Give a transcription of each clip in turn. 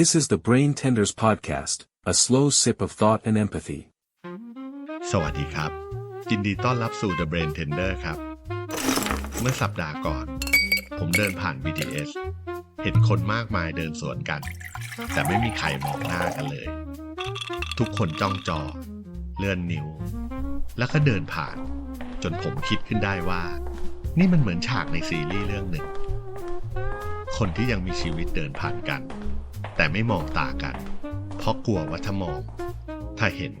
This is the Brain Tenders Podcast, a slow sip of thought and empathy. สวัสดีครับ ยินดีต้อนรับสู่ The Brain Tender ครับ เมื่อสัปดาห์ก่อน ผมเดินผ่าน BTS เห็นคนมากมายเดินสวนกัน แต่ไม่มีใครมองหน้ากันเลย ทุกคนจ้องจอ เลื่อนนิ้ว แล้วก็เดินผ่าน จนผมคิดขึ้นได้ว่า นี่มันเหมือนฉากในซีรีส์เรื่องหนึ่ง คนที่ยังมีชีวิตเดินผ่านกัน แต่ไม่มองตากัน เพราะกลัวว่าถ้ามอง ถ้าเห็น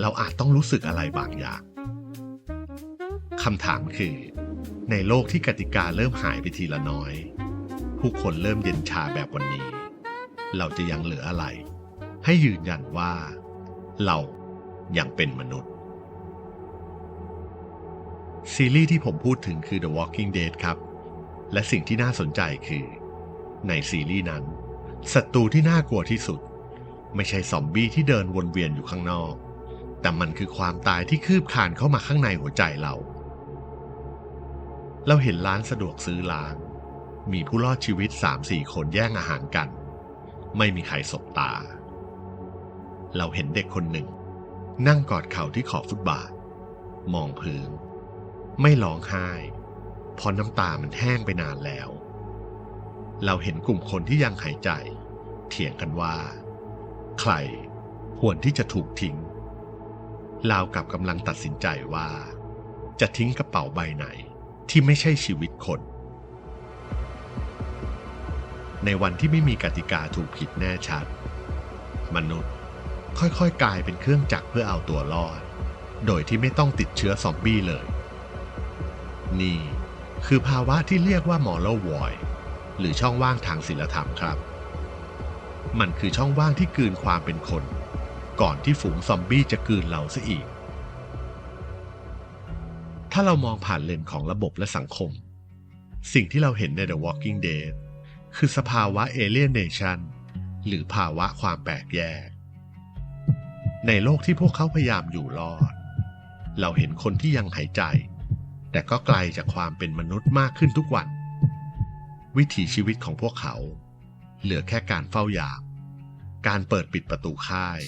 เราอาจต้องรู้สึกอะไรบางอย่างคำถามคือ ในโลกที่กติกาเริ่มหายไปทีละน้อย ผู้คนเริ่มเย็นชาแบบวันนี้ เราจะยังเหลืออะไร ให้ยืนยันว่า เรายังเป็นมนุษย์ ซีรีส์ที่ผมพูดถึงคือ The Walking Dead ครับ และสิ่งที่น่าสนใจคือ ในซีรีส์นั้น ศัตรูที่น่ากลัวที่สุด ไม่ใช่ซอมบี้ที่เดินวนเวียนอยู่ข้างนอก แต่มันคือความตายที่คืบคานเข้ามาข้างในหัวใจเรา เราเห็นร้านสะดวกซื้อล้างมีผู้รอดชีวิต3-4คนแย่งอาหารกัน ไม่มีใครสบตา เราเห็นเด็กคนหนึ่ง นั่งกอดเข่าที่ขอบฟุตบาท มองพื้น ไม่ร้องไห้เพราะน้ำตามันแห้งไปนานแล้ว เราเห็นกลุ่มคนที่ยังหายใจ เถียงกันว่า ใครควรที่จะถูกทิ้งลาวกับกำลังตัดสินใจว่า จะทิ้งกระเป๋าใบไหนที่ไม่ใช่ชีวิตคน ในวันที่ไม่มีกติกาถูกผิดแน่ชัด มนุษย์ค่อยๆกลายเป็นเครื่องจักรเพื่อเอาตัวรอด โดยที่ไม่ต้องติดเชื้อซอมบี้เลย นี่คือภาวะที่เรียกว่า moral void หรือช่องว่างทางศีลธรรมครับ มันคือช่องว่างที่กลืนความเป็นคน ก่อนที่ฝูงซอมบี้จะกลืนเราซะอีก ถ้าเรามองผ่านเลนของระบบและสังคม สิ่งที่เราเห็นใน The Walking Dead คือสภาวะ alienation หรือภาวะความแปลกแยก ในโลกที่พวกเขาพยายามอยู่รอด เราเห็นคนที่ยังหายใจ แต่ก็ไกลจากความเป็นมนุษย์มากขึ้นทุกวัน วิถีชีวิตของพวกเขา เหลือแค่การเฝ้ายาม การเปิดปิดประตูค่าย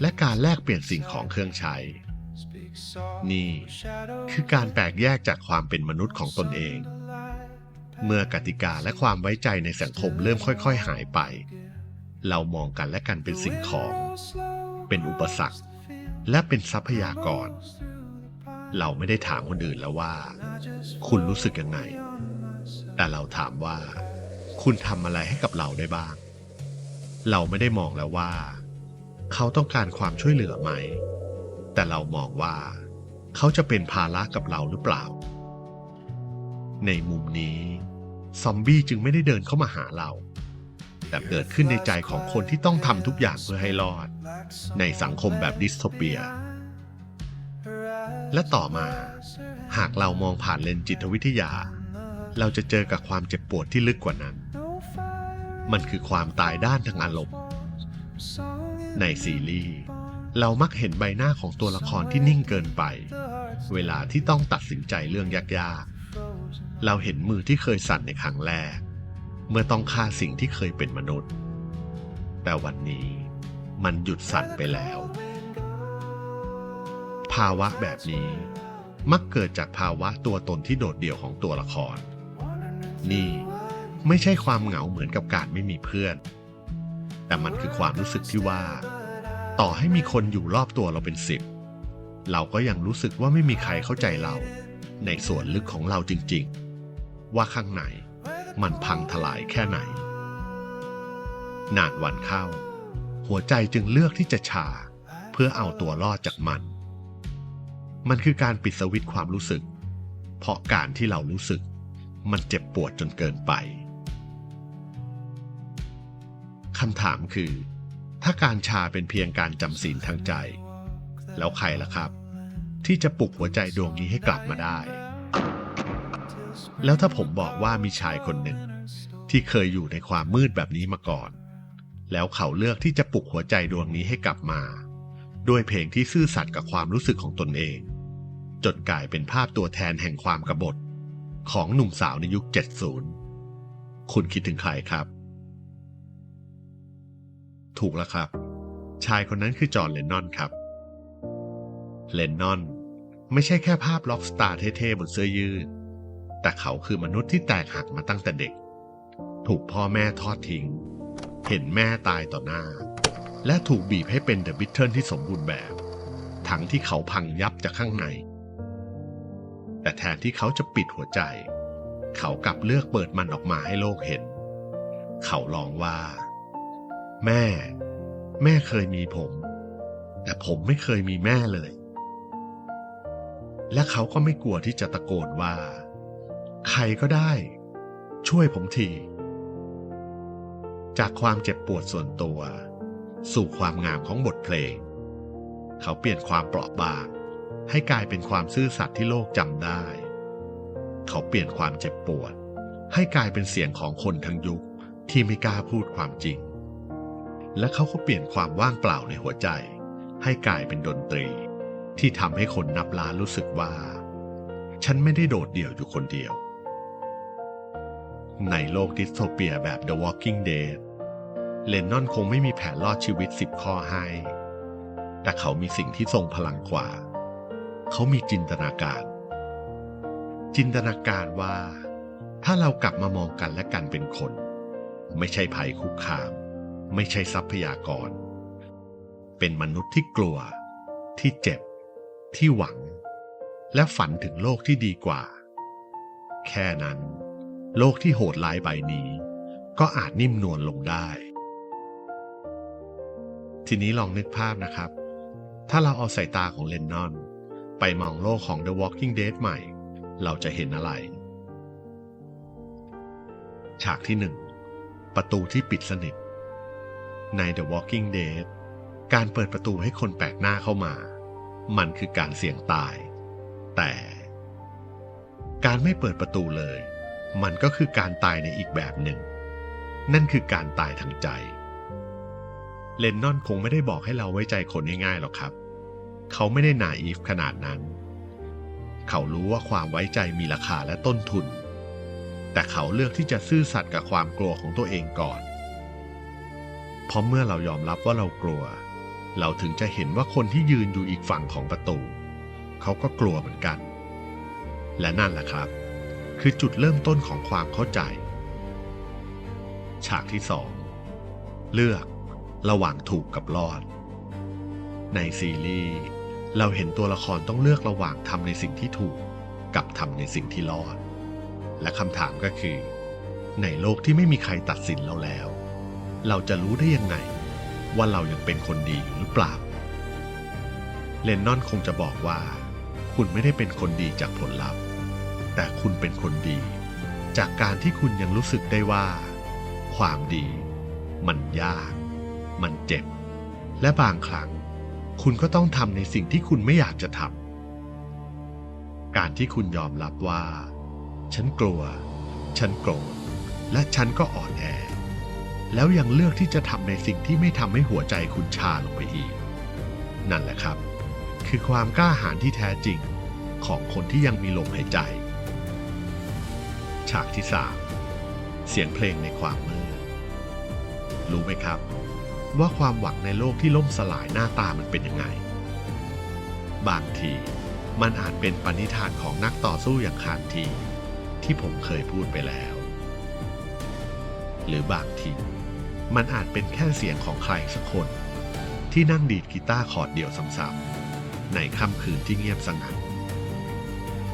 และการแลกเปลี่ยนสิ่งของเครื่องใช้ นี่คือการแปลกแยกจากความเป็นมนุษย์ของตนเอง เมื่อกติกาและความไว้ใจในสังคมเริ่มค่อย ๆ หายไป เรามองกันและกันเป็นสิ่งของ เป็นอุปสรรค และเป็นทรัพยากร เราไม่ได้ถามคนอื่นแล้วว่า คุณรู้สึกยังไง แต่เราถามว่า คุณทำอะไรให้กับเราได้บ้าง เราไม่ได้มองแล้วว่า เขาต้องการความช่วยเหลือไหม แต่เรามองว่า เขาจะเป็นภาระกับเราหรือเปล่า ในมุมนี้ ซอมบี้จึงไม่ได้เดินเข้ามาหาเรา แต่เกิดขึ้นในใจของคนที่ต้องทำทุกอย่างเพื่อให้รอด ในสังคมแบบดิสโทเปีย และต่อมา หากเรามองผ่านเลนจิตวิทยา เราจะเจอกับความเจ็บปวดที่ลึกกว่านั้น มันคือความตายด้านทางอารมณ์ ในซีรีส์เรามักเห็นใบหน้าของตัวละครที่นิ่งเกินไป เวลาที่ต้องตัดสินใจเรื่องยากๆ เราเห็นมือที่เคยสั่นในครั้งแรก เมื่อต้องฆ่าสิ่งที่เคยเป็นมนุษย์ แต่วันนี้มันหยุดสั่นไปแล้ว ภาวะแบบนี้มักเกิดจากภาวะตัวตนที่โดดเดี่ยวของตัวละคร นี่ ไม่ใช่ความเหงาเหมือนกับการไม่มีเพื่อน แต่มันคือความรู้สึกที่ว่า ต่อให้มีคนอยู่รอบตัวเราเป็นสิบเราก็ยังรู้สึกว่าไม่มีใครเข้าใจเรา ในส่วนลึกของเราจริงๆ ว่าข้างในมันพังทลายแค่ไหน นานวันเข้า หัวใจจึงเลือกที่จะชา เพื่อเอาตัวรอดจากมัน มันคือการปิดสวิตช์ความรู้สึก เพราะการที่เรารู้สึก มันเจ็บปวดจนเกินไปคำถามคือ ถ้าการชาเป็นเพียงการจำศีลทางใจ แล้วใครล่ะครับ ที่จะปลุกหัวใจดวงนี้ให้กลับมาได้ แล้วถ้าผมบอกว่ามีชายคนหนึ่ง ที่เคยอยู่ในความมืดแบบนี้มาก่อน แล้วเขาเลือกที่จะปลุกหัวใจดวงนี้ให้กลับมา ด้วยเพลงที่ซื่อสัตย์กับความรู้สึกของตนเอง จนกลายเป็นภาพตัวแทนแห่งความกบฏ ของหนุ่มสาวในยุค 70 คุณคิดถึงใครครับ ถูกแล้วครับ ชายคนนั้นคือจอห์นเลนนอนครับ เลนนอนไม่ใช่แค่ภาพล็อกสตาร์เท่ๆบนเสื้อยืด แต่เขาคือมนุษย์ที่แตกหักมาตั้งแต่เด็ก ถูกพ่อแม่ทอดทิ้ง เห็นแม่ตายต่อหน้า และถูกบีบให้เป็นเดอะบิทเทิลที่สมบูรณ์แบบ ทั้งที่เขาพังยับจากข้างใน แต่แทนที่เขาจะปิดหัวใจ เขากลับเลือกเปิดมันออกมาให้โลกเห็น เขาลองว่า แม่ แม่เคยมีผม แต่ผมไม่เคยมีแม่เลย และเขาก็ไม่กลัวที่จะตะโกนว่า ใครก็ได้ ช่วยผมที จากความเจ็บปวดส่วนตัว สู่ความงามของบทเพลง เขาเปลี่ยนความเปราะบาง ให้กลายเป็นความซื่อสัตย์ที่โลกจำได้ เขาเปลี่ยนความเจ็บปวด ให้กลายเป็นเสียงของคนทั้งยุคที่ไม่กล้าพูดความจริง และเขาก็เปลี่ยนความว่างเปล่าในหัวใจ ให้กลายเป็นดนตรี ที่ทำให้คนนับล้านรู้สึกว่า ฉันไม่ได้โดดเดี่ยวอยู่คนเดียว ในโลกดิสโทเปียแบบ The Walking Dead เลนนอนคงไม่มีแผนรอดชีวิตสิบข้อให้ แต่เขามีสิ่งที่ทรงพลังกว่า เขามีจินตนาการ จินตนาการว่า ถ้าเรากลับมามองกันและกันเป็นคน ไม่ใช่ภัยคุกคาม ไม่ใช่ทรัพยากร เป็นมนุษย์ที่กลัว ที่เจ็บ ที่หวัง และฝันถึงโลกที่ดีกว่า แค่นั้น โลกที่โหดร้ายใบนี้ ก็อาจนิ่มนวลลงได้ ทีนี้ลองนึกภาพนะครับถ้าเราเอาสายตาของเลนนอน ไปมองโลกของ The Walking Dead ใหม่ เราจะเห็นอะไร ฉากที่หนึ่งประตูที่ปิดสนิท ใน The Walking Dead การเปิดประตูให้คนแปลกหน้าเข้ามา มันคือการเสี่ยงตาย แต่ การไม่เปิดประตูเลย มันก็คือการตายในอีกแบบหนึ่ง นั่นคือการตายทางใจเลนนอนคงไม่ได้บอกให้เราไว้ใจคนง่ายๆหรอกครับ เขาไม่ได้นาอีฟขนาดนั้น เขารู้ว่าความไว้ใจมีราคาและต้นทุน แต่เขาเลือกที่จะซื่อสัตย์กับความกลัวของตัวเองก่อน เพราะเมื่อเรายอมรับว่าเรากลัว เราถึงจะเห็นว่าคนที่ยืนอยู่อีกฝั่งของประตู เขาก็กลัวเหมือนกัน และนั่นแหละครับ คือจุดเริ่มต้นของความเข้าใจ ฉากที่สองเลือกระหว่างถูกกับรอด ในซีรีส์ เราเห็นตัวละครต้องเลือกระหว่างทำในสิ่งที่ถูก กับทำในสิ่งที่รอด และคำถามก็คือ ในโลกที่ไม่มีใครตัดสินเราแล้ว เราจะรู้ได้ยังไง ว่าเรายังเป็นคนดีอยู่หรือเปล่า เลนนอนคงจะบอกว่า คุณไม่ได้เป็นคนดีจากผลลัพธ์ แต่คุณเป็นคนดี จากการที่คุณยังรู้สึกได้ว่า ความดี มันยาก มันเจ็บ และบางครั้ง คุณก็ต้องทำในสิ่งที่คุณไม่อยากจะทำการที่คุณยอมรับว่า ฉันกลัว ฉันโกรธ และฉันก็อ่อนแอ แล้วยังเลือกที่จะทำในสิ่งที่ไม่ทำให้หัวใจคุณชาลงไปอีก นั่นแหละครับ คือความกล้าหาญที่แท้จริงของคนที่ยังมีลมหายใจ ฉากที่สามเสียงเพลงในความมืดรู้ไหมครับ ว่าความหวังในโลกที่ล่มสลายหน้าตามันเป็นยังไง บางทีมันอาจเป็นปณิธานของนักต่อสู้อย่างคานที ที่ผมเคยพูดไปแล้ว หรือบางทีมันอาจเป็นแค่เสียงของใครสักคน ที่นั่งดีดกีตาร์คอร์ดเดียวซ้ำๆในค่ำคืนที่เงียบสงัด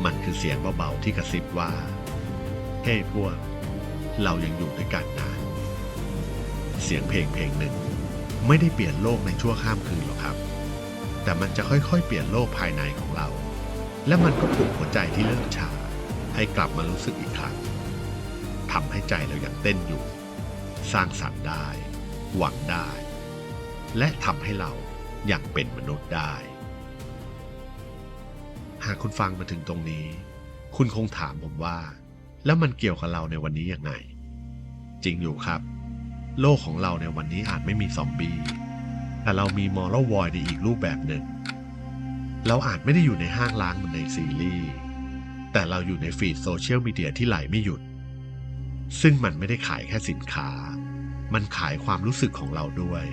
มันคือเสียงเบาๆที่กระซิบว่า เฮ้พวก เรายังอยู่ด้วยกันนะ เสียงเพลงเพลงหนึ่ง ไม่ได้เปลี่ยนโลกในชั่วข้ามคืนหรอกครับ แต่มันจะค่อยๆ เปลี่ยนโลกภายในของเรา และมันก็ปลุกหัวใจที่เริ่มชา ให้กลับมารู้สึกอีกครั้งทำให้ใจเรายังเต้นอยู่ สร้างสรรค์ได้ หวังได้ และทำให้เราอยังเป็นมนุษย์ได้ หากคุณฟังมาถึงตรงนี้ คุณคงถามผมว่า แล้วมันเกี่ยวกับเราในวันนี้ยังไง จริงอยู่ครับ โลกของเราในวันนี้อาจไม่มีซอมบี้ แต่เรามีมอร์ลวอยในอีกรูปแบบหนึ่ง เราอาจไม่ได้อยู่ในห้างล้างเหมือนในซีรีส์ แต่เราอยู่ในฟีดโซเชียลมีเดียที่ไหลไม่หยุด ซึ่งมันไม่ได้ขายแค่สินค้า มันขายความรู้สึกของเราด้วย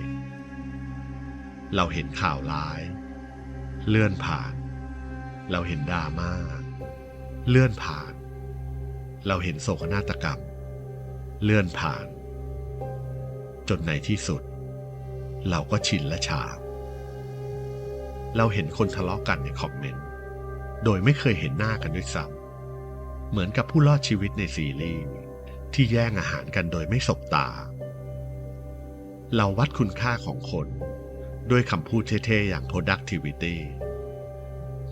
เราเห็นข่าวร้าย เลื่อนผ่าน เราเห็นดราม่า เลื่อนผ่าน เราเห็นโศกนาฏกรรม เลื่อนผ่าน จนในที่สุด เราก็ชินและชา เราเห็นคนทะเลาะกันในคอมเมนต์ โดยไม่เคยเห็นหน้ากันด้วยซ้ำเหมือนกับผู้รอดชีวิตในซีรีส์ที่แย่งอาหารกันโดยไม่สบตา เราวัดคุณค่าของคนด้วยคำพูดเท่ๆ อย่าง productivity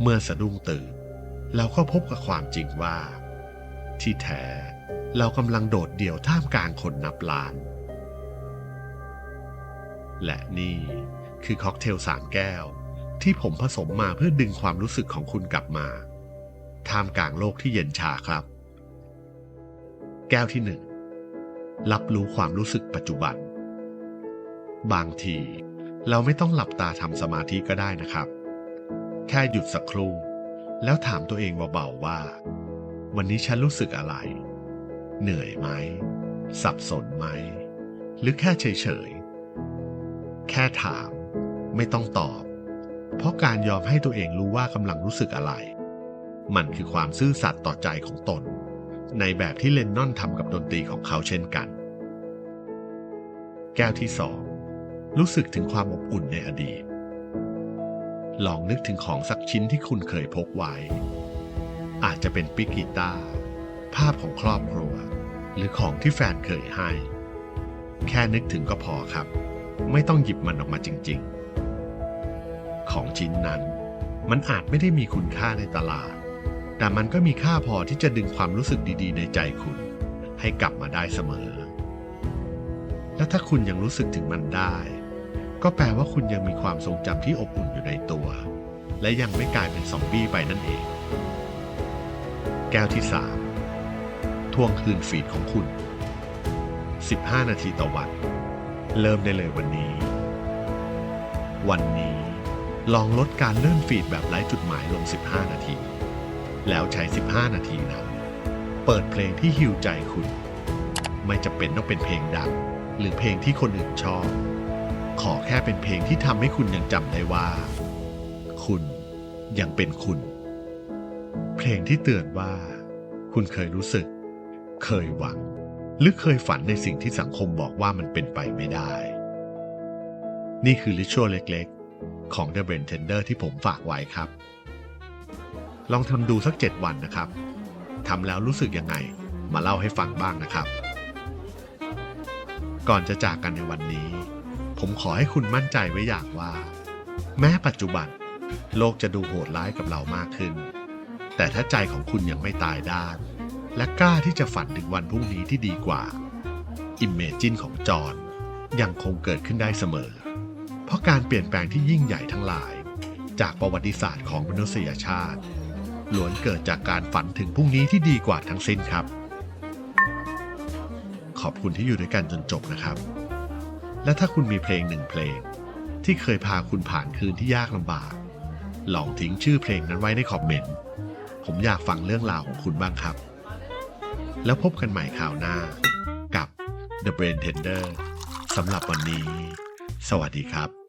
เมื่อสะดุ้งตื่น เราก็พบกับความจริงว่า ที่แท้เรากำลังโดดเดี่ยวท่ามกลางคนนับล้าน และนี่คือค็อกเทลสามแก้ว ที่ผมผสมมาเพื่อดึงความรู้สึกของคุณกลับมา ท่ามกลางโลกที่เย็นชาครับ แก้วที่หนึ่งรับรู้ความรู้สึกปัจจุบัน บางทีเราไม่ต้องหลับตาทำสมาธิก็ได้นะครับ แค่หยุดสักครู่ แล้วถามตัวเองเบาๆว่า วันนี้ฉันรู้สึกอะไร เหนื่อยไหม สับสนไหม หรือแค่เฉยๆ แค่ถาม ไม่ต้องตอบ เพราะการยอมให้ตัวเองรู้ว่ากำลังรู้สึกอะไร มันคือความซื่อสัตย์ต่อใจของตน ในแบบที่เลนนอนทำกับดนตรีของเขาเช่นกัน แก้วที่สองรู้สึกถึงความอบอุ่นในอดีต ลองนึกถึงของสักชิ้นที่คุณเคยพกไว้ อาจจะเป็นปิกกีตาร์ภาพของครอบครัว หรือของที่แฟนเคยให้ แค่นึกถึงก็พอครับ ไม่ต้องหยิบมันออกมาจริงๆ ของชิ้นนั้น มันอาจไม่ได้มีคุณค่าในตลาด แต่มันก็มีค่าพอที่จะดึงความรู้สึกดีๆ ในใจคุณ ให้กลับมาได้เสมอ และถ้าคุณยังรู้สึกถึงมันได้ ก็แปลว่าคุณยังมีความทรงจำที่อบอุ่นอยู่ในตัว และยังไม่กลายเป็นซอมบี้ไปนั่นเอง แก้วที่สามทวงคืนฟีดของคุณ 15 นาทีต่อวัน เริ่มได้เลยวันนี้ วันนี้ลองลดการเลื่อนฟีดแบบไร้จุดหมายลง 15 นาที แล้วใช้ 15 นาทีนั้น เปิดเพลงที่ฮิวใจคุณ ไม่จะเป็นต้องเป็นเพลงดัง หรือเพลงที่คนอื่นชอบ ขอแค่เป็นเพลงที่ทำให้คุณยังจำได้ว่า คุณยังเป็นคุณ เพลงที่เตือนว่า คุณเคยรู้สึก เคยหวัง หรือเคยฝันในสิ่งที่สังคมบอกว่ามันเป็นไปไม่ได้ นี่คือลิชวลเล็กๆ ของ The Brain Tender ที่ผมฝากไว้ครับ ลองทำดูสัก 7 วันนะครับทำแล้วรู้สึกยังไง มาเล่าให้ฟังบ้างนะครับ ก่อนจะจากกันในวันนี้ ผมขอให้คุณมั่นใจไว้อย่างว่า แม้ปัจจุบัน โลกจะดูโหดร้ายกับเรามากขึ้น แต่ถ้าใจของคุณยังไม่ตายด้าน และกล้าที่จะฝันถึงวันพรุ่งนี้ที่ดีกว่า อิมเมจินของจอห์นยังคงเกิดขึ้นได้เสมอ เพราะการเปลี่ยนแปลงที่ยิ่งใหญ่ทั้งหลาย จากประวัติศาสตร์ของมนุษยชาติล้วนเกิดจากการฝันถึงพรุ่งนี้ที่ดีกว่าทั้งสิ้นครับ ขอบคุณที่อยู่ด้วยกันจนจบนะครับ และถ้าคุณมีเพลงหนึ่งเพลง ที่เคยพาคุณผ่านคืนที่ยากลำบาก ลองทิ้งชื่อเพลงนั้นไว้ในคอมเมนต์ ผมอยากฟังเรื่องราวของคุณบ้างครับ แล้วพบกันใหม่ข่าวหน้ากับ The Brain Tender สำหรับวันนี้ สวัสดีครับ